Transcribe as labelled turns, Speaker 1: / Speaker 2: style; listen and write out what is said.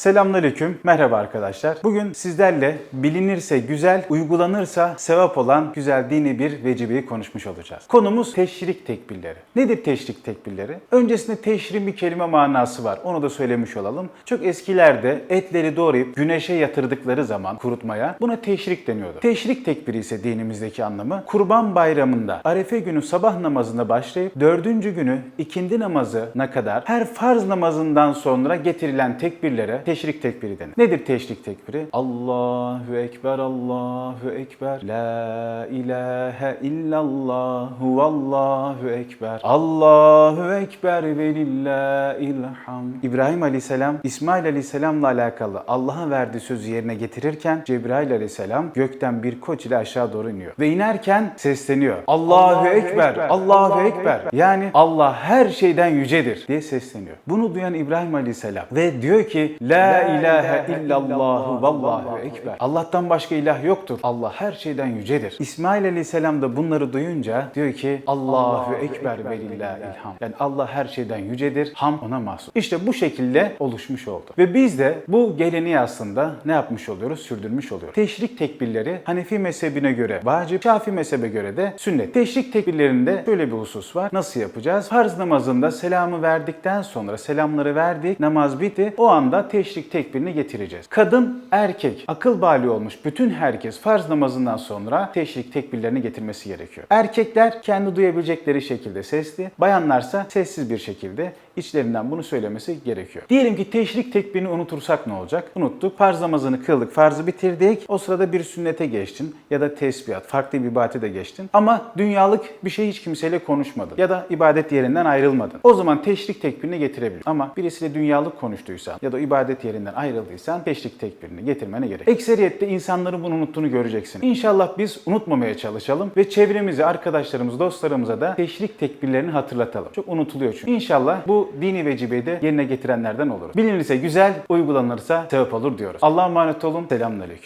Speaker 1: Selamünaleyküm, merhaba arkadaşlar. Bugün sizlerle bilinirse güzel, uygulanırsa sevap olan güzel dini bir vecibeyi konuşmuş olacağız. Konumuz teşrik tekbirleri. Nedir teşrik tekbirleri? Öncesinde teşrin bir kelime manası var. Onu da söylemiş olalım. Çok eskilerde etleri doğrayıp güneşe yatırdıkları zaman kurutmaya buna teşrik deniyordu. Teşrik tekbiri ise dinimizdeki anlamı Kurban Bayramı'nda Arefe günü sabah namazında başlayıp dördüncü günü ikindi namazına kadar her farz namazından sonra getirilen tekbirlere teşrik tekbiri denir. Nedir teşrik tekbiri? Allahu Ekber, Allahu Ekber, La ilahe illallah, Allahu Ekber, Allahu Ekber ve lillahil hamd. İbrahim Aleyhisselam, İsmail Aleyhisselam'la alakalı Allah'ın verdiği sözü yerine getirirken Cebrail Aleyhisselam gökten bir koç ile aşağı doğru iniyor. Ve inerken sesleniyor. Allahu Ekber, Allahu Ekber. Yani Allah her şeyden yücedir diye sesleniyor. Bunu duyan İbrahim Aleyhisselam ve diyor ki La ilahe illallah vallahu ekber. Allah'tan başka ilah yoktur. Allah her şeyden yücedir. İsmail Aleyhisselam da bunları duyunca diyor ki Allahu ekber ve hamd. Yani Allah her şeyden yücedir. Ham ona mahsus. İşte bu şekilde oluşmuş oldu. Ve biz de bu geleneği aslında ne yapmış oluyoruz? Sürdürmüş oluyoruz. Teşrik tekbirleri Hanefi mezhebine göre vacip, Şafi mezhebe göre de sünnet. Teşrik tekbirlerinde şöyle bir husus var. Nasıl yapacağız? Farz namazında selamı verdikten sonra selamları verdik, namaz bitti. O anda teşrik tekbirini getireceğiz. Kadın, erkek, akıl bali olmuş bütün herkes farz namazından sonra teşrik tekbirlerini getirmesi gerekiyor. Erkekler kendi duyabilecekleri şekilde sesli, bayanlarsa sessiz bir şekilde içlerinden bunu söylemesi gerekiyor. Diyelim ki teşrik tekbirini unutursak ne olacak? Unuttuk. Farz namazını kıldık, farzı bitirdik. O sırada bir sünnete geçtin ya da tesbihat, farklı bir ibadete de geçtin. Ama dünyalık bir şey hiç kimseyle konuşmadın ya da ibadet yerinden ayrılmadın. O zaman teşrik tekbirini getirebilirsin. Ama birisiyle dünyalık konuştuysan ya da ibadet yerinden ayrıldıysan teşrik tekbirini getirmene gerek. Ekseriyette insanların bunu unuttuğunu göreceksin. İnşallah biz unutmamaya çalışalım ve çevremize, arkadaşlarımız, dostlarımıza da teşrik tekbirlerini hatırlatalım. Çok unutuluyor çünkü. İnşallah bu dini vecibeyi de yerine getirenlerden olur. Bilinirse güzel, uygulanırsa sevap olur diyoruz. Allah'a emanet olun. Selamünaleyküm.